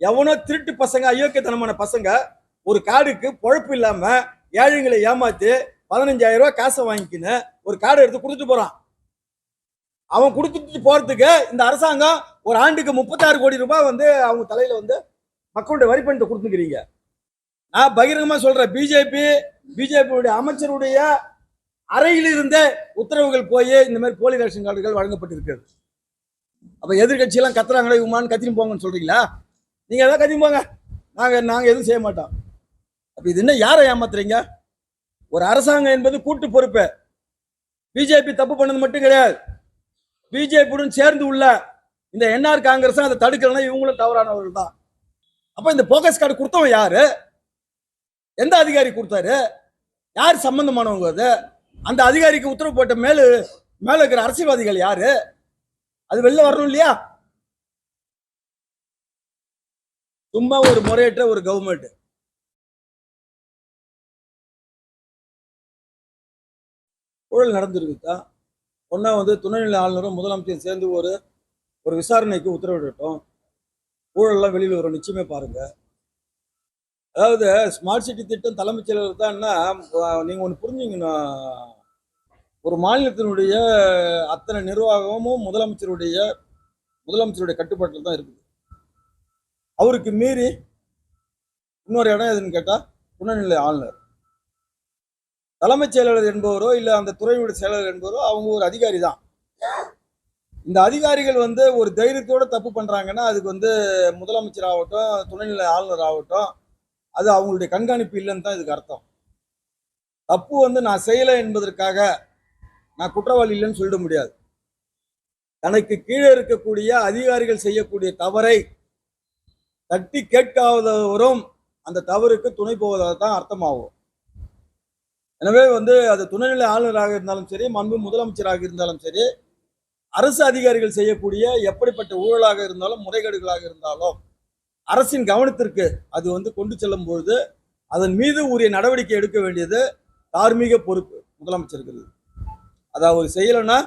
எவனோ திருட்டு பசங்க அயோக்கியத்தனமான பசங்க ஒரு கார்டுக்கு பொழப்பு இல்லாம ஏழைங்களை ஏமாத்தி பதினஞ்சாயிரம் ரூபாய் காசை வாங்கிக்கின்னு ஒரு கார்டு எடுத்து கொடுத்துட்டு போறான். அவன் கொடுத்துட்டு போறதுக்கு இந்த அரசாங்கம் ஒரு ஆண்டுக்கு முப்பத்தாறு கோடி ரூபாய் வந்து அவங்க தலையில வந்து மக்களுடைய வரி பண்ணிட்டு கொடுத்துக்கிறீங்க. நான் பகிரங்கமா சொல்றேன் பிஜேபி பிஜேபியுடைய அமைச்சருடைய அறையில் இருந்தே உத்தரவுகள் போய் இந்த மாதிரி போலி ரேஷன் கார்டுகள் வழங்கப்பட்டிருக்கிறது. அப்ப எதிர்கட்சியெல்லாம் கத்துறாங்களே இவமான்னு கத்தின்னு போங்கன்னு சொல்றீங்களா? நீங்க எதாவது கதிம்பாங்க நாங்கள் நாங்க நாங்க எதுவும் செய்ய மாட்டோம். அப்ப இது என்ன யாரை ஏமாத்துறீங்க? ஒரு அரசாங்கம் என்பது கூட்டு பொறுப்பு. பிஜேபி தப்பு பண்ணது மட்டும் கிடையாது. பிஜேபியுடன் சேர்ந்து உள்ள இந்த என்ஆர் காங்கிரஸ் அதை தடுக்கலன்னா இவங்களும் தவறானவர்கள் தான். அப்ப இந்த போக்கஸ் கார்டு கொடுத்தவன் யாரு? எந்த அதிகாரி கொடுத்தாரு? யார் சம்பந்தமானவங்க அது? அந்த அதிகாரிக்கு உத்தரவு போட்ட மேலு மேல இருக்கிற அரசியல்வாதிகள் யாரு? அது வெளில வரணும் இல்லையா? சும்மா ஒரு முறையற்ற ஒரு கவர்மெண்ட் ஊழல் நடந்திருக்குதா ஒன்றா வந்து துணைநிலை ஆளுநரும் முதலமைச்சரும் சேர்ந்து ஒரு ஒரு விசாரணைக்கு உத்தரவிடட்டும் ஊழல்லாம் வெளியில் வரும் நிச்சயமே பாருங்க அதாவது ஸ்மார்ட் சிட்டி திட்டம் தலைமைச் செயலர் தான்னா நீங்கள் ஒன்று புரிஞ்சுங்கண்ணா ஒரு மாநிலத்தினுடைய அத்தனை நிர்வாகமும் முதலமைச்சருடைய முதலமைச்சருடைய கட்டுப்பாட்டில் தான் இருக்குது அவருக்கு மீறி இன்னொரு இடம் எதுன்னு கேட்டால் துணைநிலை ஆளுநர். தலைமைச் செயலாளர் என்பவரோ இல்லை அந்த துறையுடைய செயலாளர் என்பவரோ அவங்க ஒரு அதிகாரி தான். இந்த அதிகாரிகள் வந்து ஒரு தைரியத்தோட தப்பு பண்ணுறாங்கன்னா அதுக்கு வந்து முதலமைச்சர் ஆகட்டும் துணைநிலை ஆளுநர் ஆகட்டும் அது அவங்களுடைய கண்காணிப்பு இல்லைன்னு தான் இதுக்கு அர்த்தம். தப்பு வந்து நான் செய்யலை என்பதற்காக நான் குற்றவாளி இல்லைன்னு சொல்லிட முடியாது. தனக்கு கீழே இருக்கக்கூடிய அதிகாரிகள் செய்யக்கூடிய தவறை தட்டி கேட்காதவரும் அந்த தவறுக்கு துணை போவதாக தான் அர்த்தமாகும் எனவே வந்து அது துணைநிலை ஆளுநராக இருந்தாலும் சரி மண்பு முதலமைச்சராக இருந்தாலும் சரி அரசு அதிகாரிகள் செய்யக்கூடிய எப்படிப்பட்ட ஊழலாக இருந்தாலும் முறைகேடுகளாக இருந்தாலும் அரசின் கவனத்திற்கு அது வந்து கொண்டு செல்லும் பொழுது அதன் மீது உரிய நடவடிக்கை எடுக்க வேண்டியது தார்மீக பொறுப்பு முதலமைச்சருக்கு இருக்குது. அதை அவர் செய்யலைன்னா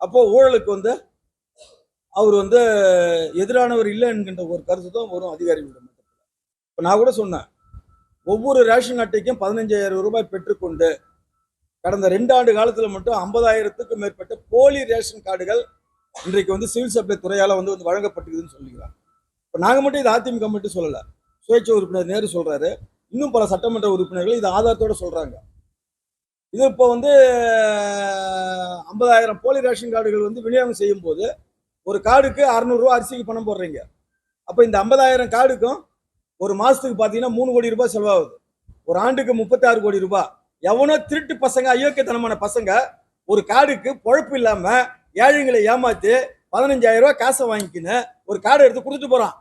அப்போ ஊழலுக்கு வந்து அவர் வந்து எதிரானவர் இல்லை என்கின்ற ஒரு கருத்து தான் வரும் அதிகாரிகளிடம் இப்போ நான் கூட சொன்னேன் ஒவ்வொரு ரேஷன் அட்டைக்கும் பதினஞ்சாயிரம் ரூபாய் பெற்றுக்கொண்டு கடந்த ரெண்டு ஆண்டு காலத்தில் மட்டும் ஐம்பதாயிரத்துக்கும் மேற்பட்ட போலி ரேஷன் கார்டுகள் இன்றைக்கு வந்து சிவில் சப்ளை துறையால் வந்து வந்து வழங்கப்பட்டிருக்குதுன்னு சொல்லிக்கிறாங்க. இப்போ நாங்கள் மட்டும் இது அதிமுக மட்டும் சொல்லலை சுயேட்சை உறுப்பினர் நேரு சொல்கிறாரு இன்னும் பல சட்டமன்ற உறுப்பினர்கள் இது ஆதாரத்தோடு சொல்கிறாங்க இது இப்போ வந்து ஐம்பதாயிரம் போலி ரேஷன் கார்டுகள் வந்து விநியோகம் செய்யும் போது ஒரு கார்டுக்கு அறநூறுரூவா அரிசிக்கு பணம் போடுறீங்க. அப்போ இந்த ஐம்பதாயிரம் கார்டுக்கும் ஒரு மாதத்துக்கு பார்த்தீங்கன்னா மூணு கோடி ரூபாய் செலவாகுது. ஒரு ஆண்டுக்கு முப்பத்தாறு கோடி ரூபாய். எவனோ திருட்டு பசங்க அயோக்கியத்தனமான பசங்க ஒரு கார்டுக்கு பொழப்பு இல்லாமல் ஏழைங்களை ஏமாற்றி பதினஞ்சாயிரம் ரூபாய் காசை வாங்கிக்கின்னு ஒரு கார்டு எடுத்து கொடுத்துட்டு போகிறான்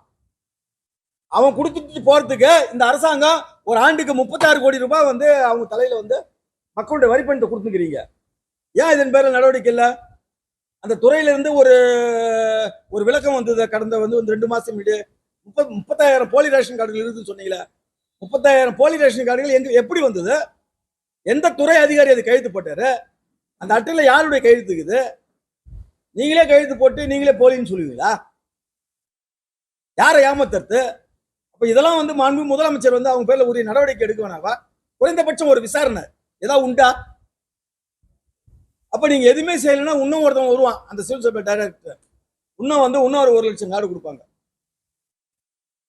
அவன் கொடுத்துட்டு போகிறதுக்கு இந்த அரசாங்கம் ஒரு ஆண்டுக்கு முப்பத்தாறு கோடி ரூபாய் வந்து அவங்க தலையில் வந்து மக்களுடைய வரி பண்ணிட்டு கொடுத்துக்கிறீங்க. ஏன் இதன் பேரில் நடவடிக்கை இல்லை? அந்த துறையிலிருந்து ஒரு ஒரு விளக்கம் வந்தது. கடந்த வந்து வந்து ரெண்டு மாதம் முன்னாடி. முப்பத் முப்பத்தாயிரம் போலி ரேஷன் கார்டுகள் இருக்குதுன்னு சொன்னீங்களே. முப்பத்தாயிரம் போலி ரேஷன் கார்டுகள் எங்க எப்படி வந்தது? எந்த துறை அதிகாரி அது கையெழுத்து போட்டாரு? அந்த அட்டையில் யாருடைய கையெழுத்துக்குது நீங்களே கையெழுத்து போட்டு நீங்களே போலின்னு சொல்லுவீங்களா? யாரை ஏமாத்துறது? அப்போ இதெல்லாம் வந்து மாண்பு முதலமைச்சர் வந்து அவங்க பேரில் உரிய நடவடிக்கை எடுக்க வேணாவா? குறைந்தபட்சம் ஒரு விசாரணை. ஏதாவது உண்டா? அப்போ நீங்கள் எதுவுமே செய்யலைன்னா இன்னும் ஒருத்தவங்க வருவான் அந்த சிவில் சப்ளை டைரக்டர் இன்னும் வந்து இன்னும் ஒரு ஒரு லட்சம் கார்டு கொடுப்பாங்க.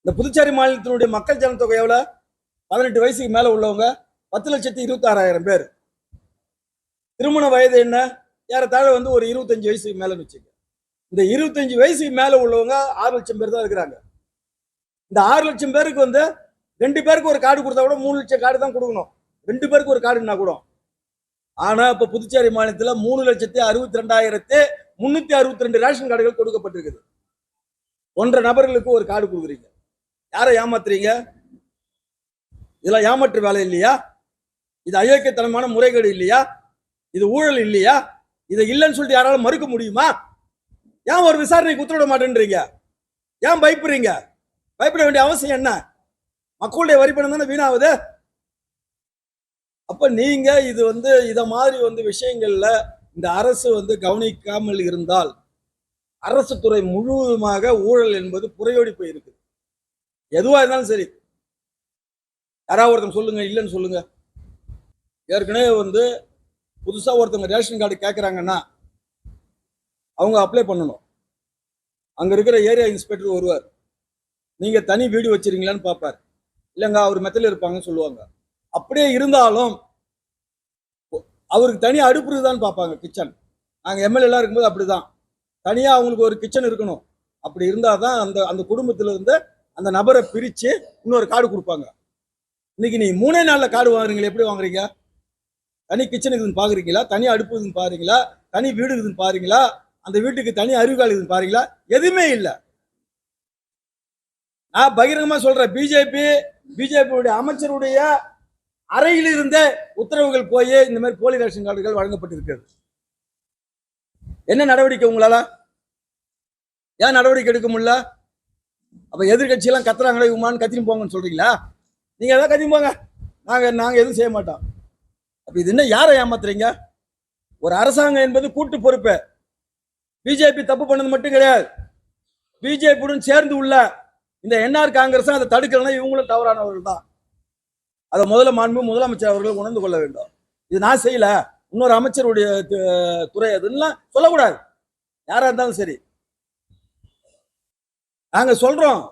இந்த புதுச்சேரி மாநிலத்தினுடைய மக்கள் ஜனத்தொகை எவ்வளோ? பதினெட்டு வயசுக்கு மேலே உள்ளவங்க பத்து லட்சத்தி இருபத்தாறாயிரம் பேர். திருமண வயது என்ன? ஏறத்தாழ வந்து ஒரு இருபத்தஞ்சு வயசுக்கு மேலேன்னு வச்சுக்க இந்த இருபத்தஞ்சு வயசுக்கு மேலே உள்ளவங்க ஆறு லட்சம் பேர் தான் இருக்கிறாங்க. இந்த ஆறு லட்சம் பேருக்கு வந்து ரெண்டு பேருக்கு ஒரு கார்டு கொடுத்தா கூட மூணு லட்சம் கார்டு தான் கொடுக்கணும். ரெண்டு பேருக்கு ஒரு கார்டுன்னா கூட. ஆனா இப்ப புதுச்சேரி மாநிலத்துல மூணு லட்சத்தி அறுபத்தி ரெண்டாயிரத்தி முன்னூத்தி அறுபத்தி ரெண்டு ரேஷன் கார்டுகள் கொடுக்கப்பட்டிருக்குது. ஒன்றரை நபர்களுக்கு ஒரு கார்டு கொடுக்குறீங்க. யாரை ஏமாத்துறீங்க? இதெல்லாம் ஏமாற்று வேலை இல்லையா? இது அயோக்கியத்தனமான முறைகேடு இல்லையா? இது ஊழல் இல்லையா? இதை இல்லைன்னு சொல்லிட்டு யாராலும் மறுக்க முடியுமா? ஏன் ஒரு விசாரணைக்கு உத்தரவிட மாட்டேன்றீங்க? ஏன் பயப்படுறீங்க? பயப்பட வேண்டிய அவசியம் என்ன? மக்களுடைய வரி பணம் தானே வீணாகுது? அப்போ நீங்கள் இது வந்து இதை மாதிரி வந்து விஷயங்களில் இந்த அரசு வந்து கவனிக்காமல் இருந்தால் அரசு துறை முழுவதுமாக ஊழல் என்பது புறையோடி போயிருக்கு. எதுவாக இருந்தாலும் சரி. யாராவது ஒருத்தங்க சொல்லுங்க இல்லைன்னு சொல்லுங்க. ஏற்கனவே வந்து புதுசாக ஒருத்தவங்க ரேஷன் கார்டு கேட்குறாங்கன்னா அவங்க அப்ளை பண்ணணும். அங்கே இருக்கிற ஏரியா இன்ஸ்பெக்டர் வருவார் நீங்கள் தனி வீடு வச்சுருங்களான்னு பார்ப்பார் இல்லைங்க அவர் மெத்தல இருப்பாங்கன்னு சொல்லுவாங்க. அப்படியே இருந்தாலும் அவருக்கு தனி அடுப்பு இருக்குதான்னு பார்ப்பாங்க கிச்சன் நாங்கள் எம்எல்ஏலாம் இருக்கும்போது அப்படிதான். தனியாக அவங்களுக்கு ஒரு கிச்சன் இருக்கணும். அப்படி இருந்தால் தான் அந்த அந்த குடும்பத்துல இருந்து அந்த நபரை பிரித்து இன்னொரு கார்டு கொடுப்பாங்க. இன்னைக்கு நீ மூணே நாளில் கார்டு வாங்குறீங்களா எப்படி வாங்குறீங்க? தனி கிச்சன் இருக்குதுன்னு பார்க்குறீங்களா தனி அடுப்பு இருக்குதுன்னு பாருங்களா தனி வீடு இருக்குதுன்னு பாருங்களா அந்த வீட்டுக்கு தனி அறிவுகால் இருக்குதுன்னு பாருங்களா எதுவுமே இல்லை. நான் பகிரங்கமா சொல்றேன் பிஜேபி பிஜேபியுடைய அமைச்சருடைய அறையில் இருந்த உத்தரவுகள் போய் இந்த மாதிரி போலி ரேஷன் கார்டுகள் வழங்கப்பட்டிருக்கிறது. என்ன நடவடிக்கை உங்களால? ஏன் நடவடிக்கை எடுக்க முடியல? அப்ப எதிர்கட்சியெல்லாம் கத்துறாங்களே இவமான்னு கத்தின்னு போங்கன்னு சொல்றீங்களா? நீங்க எதாவது கத்தின்னு போங்க. நாங்க நாங்க எதுவும் செய்ய மாட்டோம். அப்ப இது என்ன யாரை ஏமாத்துறீங்க? ஒரு அரசாங்கம் என்பது கூட்டு பொறுப்பு. பிஜேபி தப்பு பண்ணது மட்டும் கிடையாது. பிஜேபியுடன் சேர்ந்து உள்ள இந்த என்ஆர் காங்கிரஸும் அதை தடுக்கலன்னா இவங்களும் தவறானவர்கள் தான். அதை முதல்ல மாண்பு முதலமைச்சர் அவர்கள் உணர்ந்து கொள்ள வேண்டும். இது நான் செய்யல. இன்னொரு அமைச்சருடைய து- துறை அதுலாம் சொல்லக்கூடாது. யாரா இருந்தாலும் சரி. நாங்க சொல்றோம்.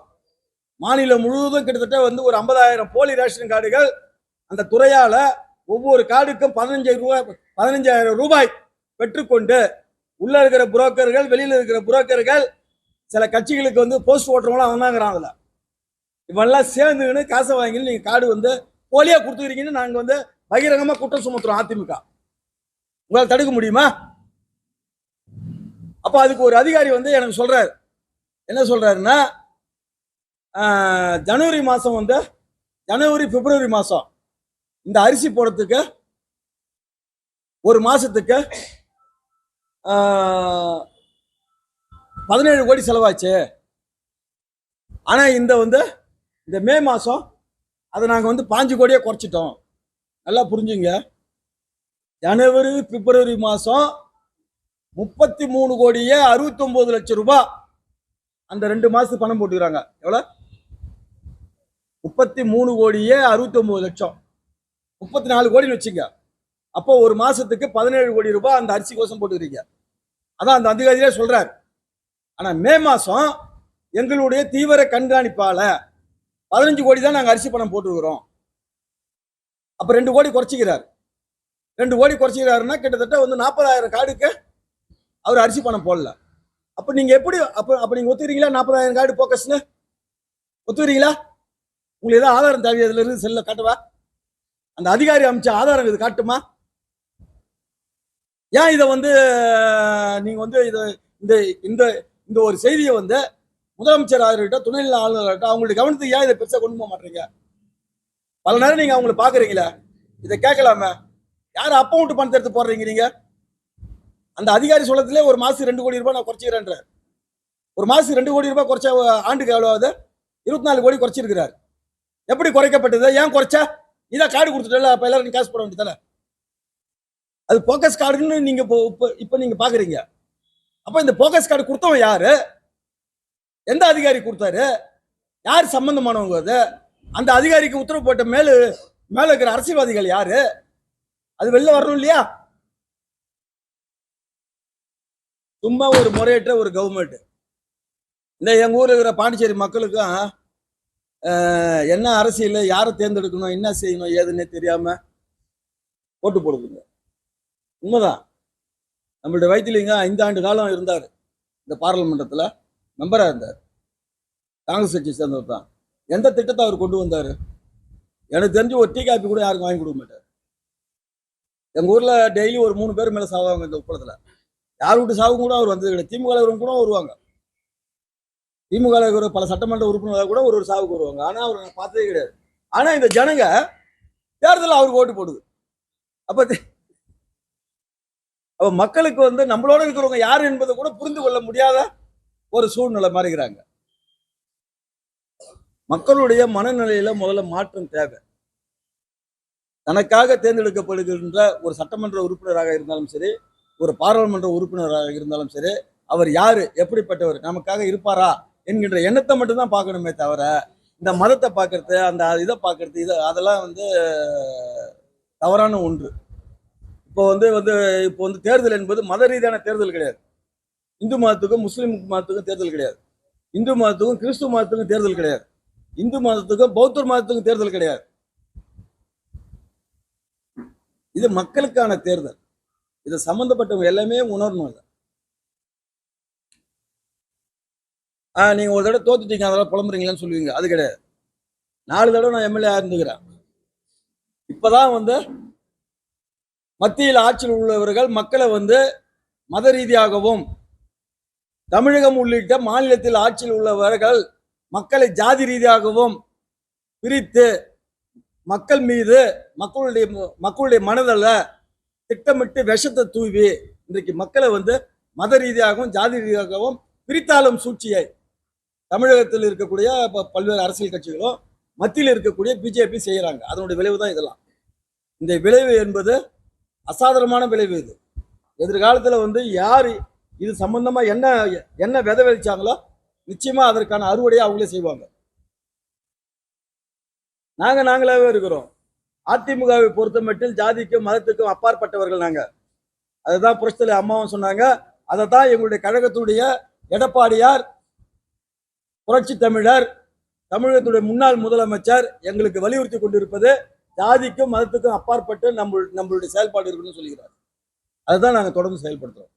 மாநிலம் முழுவதும் கிட்டத்தட்ட வந்து ஒரு ஐம்பதாயிரம் போலி ரேஷன் கார்டுகள் அந்த துறையால ஒவ்வொரு கார்டுக்கும் பதினஞ்சாயிரம் ரூபாய் பதினஞ்சாயிரம் ரூபாய் பெற்றுக்கொண்டு உள்ள இருக்கிற புரோக்கர்கள் வெளியில இருக்கிற புரோக்கர்கள் சில கட்சிகளுக்கு வந்து போஸ்ட் ஓட்டுறவங்களாம் வந்தாங்கிறான் அதுல இவெல்லாம் சேர்ந்துக்கின்னு காசை வாங்கி நீங்க கார்டு வந்து போலியா கொடுத்துக்கிறீங்கன்னு நாங்க வந்து பகிரங்கமா குற்றம் சுமத்துறோம் அதிமுக. உங்களால் தடுக்க முடியுமா? அப்ப அதுக்கு ஒரு அதிகாரி வந்து எனக்கு சொல்றாரு. என்ன சொல்றாருன்னா ஜனவரி மாதம் வந்து ஜனவரி பிப்ரவரி மாதம் இந்த அரிசி போடுறதுக்கு ஒரு மாதத்துக்கு பதினேழு கோடி செலவாச்சு. ஆனால் இந்த வந்து இந்த மே மாதம் அதை நாங்கள் வந்து பாஞ்சு கோடியே குறைச்சிட்டோம். நல்லா புரிஞ்சுங்க. ஜனவரி பிப்ரவரி மாதம் முப்பத்தி மூணு கோடியே அறுபத்தொம்போது லட்சம் ரூபாய் அந்த ரெண்டு மாதத்துக்கு பணம் போட்டுக்கிறாங்க. எவ்வளோ? முப்பத்தி மூணு கோடியே அறுபத்தொம்போது லட்சம். முப்பத்தி நாலு கோடின்னு வச்சுங்க. அப்போ ஒரு மாதத்துக்கு பதினேழு கோடி ரூபாய் அந்த அரிசி கோசம் போட்டுக்கிறீங்க. அதான் அந்த அதிகாரியே சொல்கிறார் ஆனால் மே மாதம் எங்களுடைய தீவிர கண்காணிப்பால் பதினஞ்சு கோடி தான் நாங்கள் அரிசி பணம் போட்டுருக்குறோம். அப்போ ரெண்டு கோடி குறைச்சிக்கிறார். ரெண்டு கோடி குறைச்சிக்கிறாருன்னா கிட்டத்தட்ட வந்து நாற்பதாயிரம் கார்டுக்கு அவர் அரிசி பணம் போடல. அப்போ நீங்கள் எப்படி அப்போ அப்போ நீங்கள் ஒத்துக்கிறீங்களா? நாற்பதாயிரம் கார்டு போக்கஸ்னு? ஒத்துக்கிறீங்களா? உங்களுக்கு ஏதாவது ஆதாரம் தேவை அதில் இருந்து செல்ல காட்டுவா? அந்த அதிகாரி அமைச்ச ஆதாரம் இது காட்டுமா? ஏன் இதை வந்து நீங்கள் வந்து இதை இந்த இந்த இந்த ஒரு செய்தியை வந்து முதலமைச்சர் ஆகிட்ட துணைநிலை ஆளுநர்கிட்ட அவங்களுடைய கவனத்துக்கு ஏன் இதை பெருசாக கொண்டு போக மாட்டீங்க? பல நேரம் நீங்கள் அவங்களை பார்க்குறீங்களே இதை கேட்கலாமே? யார் அப்பவுண்ட் பணத்தை எடுத்து போடுறீங்க நீங்கள் அந்த அதிகாரி சொல்லத்திலே ஒரு மாதத்துக்கு ரெண்டு கோடி ரூபாய் நான் குறைச்சிக்கிறேன்ற. ஒரு மாதத்துக்கு ரெண்டு கோடி ரூபாய் குறைச்சா ஆண்டுக்கு எவ்வளவு ஆகுது? இருபத்தி நாலு கோடி குறைச்சிருக்கிறார். எப்படி குறைக்கப்பட்டது? ஏன் குறைச்சா? இதான் கார்டு கொடுத்துட்டல அப்போ எல்லாரும் காசு போட வேண்டியதானே? அது போக்கஸ் கார்டுன்னு நீங்கள் இப்போ இப்போ இப்போ நீங்கள் பார்க்குறீங்க அப்போ இந்த போக்கஸ் கார்டு கொடுத்தவன் யாரு? எந்த அதிகாரி கொடுத்தாரு? யார் சம்பந்தமானவங்க அது? அந்த அதிகாரிக்கு உத்தரவு போட்ட மேலு மேலே இருக்கிற அரசியல்வாதிகள் யாரு? அது வெளில வரணும் இல்லையா? சும்மா ஒரு முறையற்ற ஒரு கவர்மெண்ட் இந்த எங்கள் ஊரில் இருக்கிற பாண்டிச்சேரி மக்களுக்கும் என்ன அரசியல் யாரை தேர்ந்தெடுக்கணும் என்ன செய்யணும் ஏதுன்னே தெரியாம ஓட்டு போடுதுங்க. உண்மைதான். நம்மளுடைய வைத்தியலிங்க ஐந்து ஆண்டு காலம் இருந்தார் இந்த பாராளுமன்றத்தில். மெம்பராக இருந்தார். காங்கிரஸ் கட்சியை சேர்ந்தவர் தான் எந்த திட்டத்தை அவர் கொண்டு வந்தாரு? எனக்கு தெரிஞ்சு ஒரு டீ காப்பி கூட யாருக்கும் வாங்கி கொடுக்க மாட்டார். எங்கள் ஊரில் டெய்லி ஒரு மூணு பேர் மேலே சாவாங்க இந்த உப்பளத்தில். யார் வீட்டு சாவும் கூட அவர் வந்தது கிடையாது. திமுக கூட வருவாங்க. திமுக பல சட்டமன்ற உறுப்பினராக கூட ஒரு ஒரு சாவுக்கு வருவாங்க. ஆனால் அவர் நான் பார்த்ததே கிடையாது. ஆனால் இந்த ஜனங்க தேர்தலில் அவருக்கு ஓட்டு போடுது. அப்போ அப்போ மக்களுக்கு வந்து நம்மளோட இருக்கிறவங்க யார் என்பதை கூட புரிந்து கொள்ள முடியாத ஒரு சூழ்நிலை மாறுகிறாங்க. மக்களுடைய மனநிலையில முதல்ல மாற்றம் தேவை. தனக்காக தேர்ந்தெடுக்கப்படுகின்ற ஒரு சட்டமன்ற உறுப்பினராக இருந்தாலும் சரி ஒரு பாராளுமன்ற உறுப்பினராக இருந்தாலும் சரி அவர் யாரு எப்படிப்பட்டவர் நமக்காக இருப்பாரா என்கின்ற எண்ணத்தை மட்டும்தான் பார்க்கணுமே தவிர இந்த மதத்தை பார்க்கறது அந்த இதை பார்க்கறது இதை அதெல்லாம் வந்து தவறான ஒன்று. இப்போ வந்து வந்து இப்போ வந்து தேர்தல் என்பது மத ரீதியான தேர்தல் கிடையாது. இந்து மதத்துக்கும் முஸ்லீம் மதத்துக்கும் தேர்தல் கிடையாது. இந்து மதத்துக்கும் கிறிஸ்துவ மதத்துக்கும் தேர்தல் கிடையாது. இந்து மதத்துக்கும் பௌத்தர் மதத்துக்கும் தேர்தல் கிடையாது. இது மக்களுக்கான தேர்தல். இது சம்பந்தப்பட்டவங்க எல்லாமே உணரணும் இல்லை ஆ நீங்க ஒரு தடவை தோத்துட்டீங்க அதெல்லாம் புலம்புறீங்களான்னு சொல்லுவீங்க. அது கிடையாது. நாலு தடவை நான் எம்எல்ஏ இருந்துக்கிறேன் இப்பதான் வந்து மத்தியில் ஆட்சியில் உள்ளவர்கள் மக்களை வந்து மத ரீதியாகவும் தமிழகம் உள்ளிட்ட மாநிலத்தில் ஆட்சியில் உள்ளவர்கள் மக்களை ஜாதி ரீதியாகவும் பிரித்து மக்கள் மீது மக்களுடைய மக்களுடைய மனதில் திட்டமிட்டு விஷத்தை தூவி இன்றைக்கு மக்களை வந்து மத ரீதியாகவும் ஜாதி ரீதியாகவும் பிரித்தாளும் சூழ்ச்சியை தமிழகத்தில் இருக்கக்கூடிய இப்போ பல்வேறு அரசியல் கட்சிகளும் மத்தியில் இருக்கக்கூடிய பிஜேபி செய்கிறாங்க அதனுடைய விளைவு தான் இதெல்லாம். இந்த விளைவு என்பது அசாதாரணமான விளைவு இது. எதிர்காலத்தில் வந்து யார் இது சம்பந்தமாக என்ன என்ன விதை விதைச்சாங்களோ நிச்சயமாக அதற்கான அறுவடையை அவங்களே செய்வாங்க. நாங்கள் நாங்களாகவே இருக்கிறோம். அதிமுகவை பொறுத்த மட்டும் ஜாதிக்கும் மதத்துக்கும் அப்பாற்பட்டவர்கள் நாங்கள் அதுதான் புரட்சித்தலை அம்மாவும் சொன்னாங்க. அதை தான் எங்களுடைய கழகத்துடைய எடப்பாடியார் புரட்சி தமிழர் தமிழகத்துடைய முன்னாள் முதலமைச்சர் எங்களுக்கு வலியுறுத்தி கொண்டிருப்பது ஜாதிக்கும் மதத்துக்கும் அப்பாற்பட்டு நம்ம நம்மளுடைய செயல்பாடு இருக்குன்னு சொல்லுகிறார் அதுதான் நாங்கள் தொடர்ந்து செயல்படுத்துகிறோம்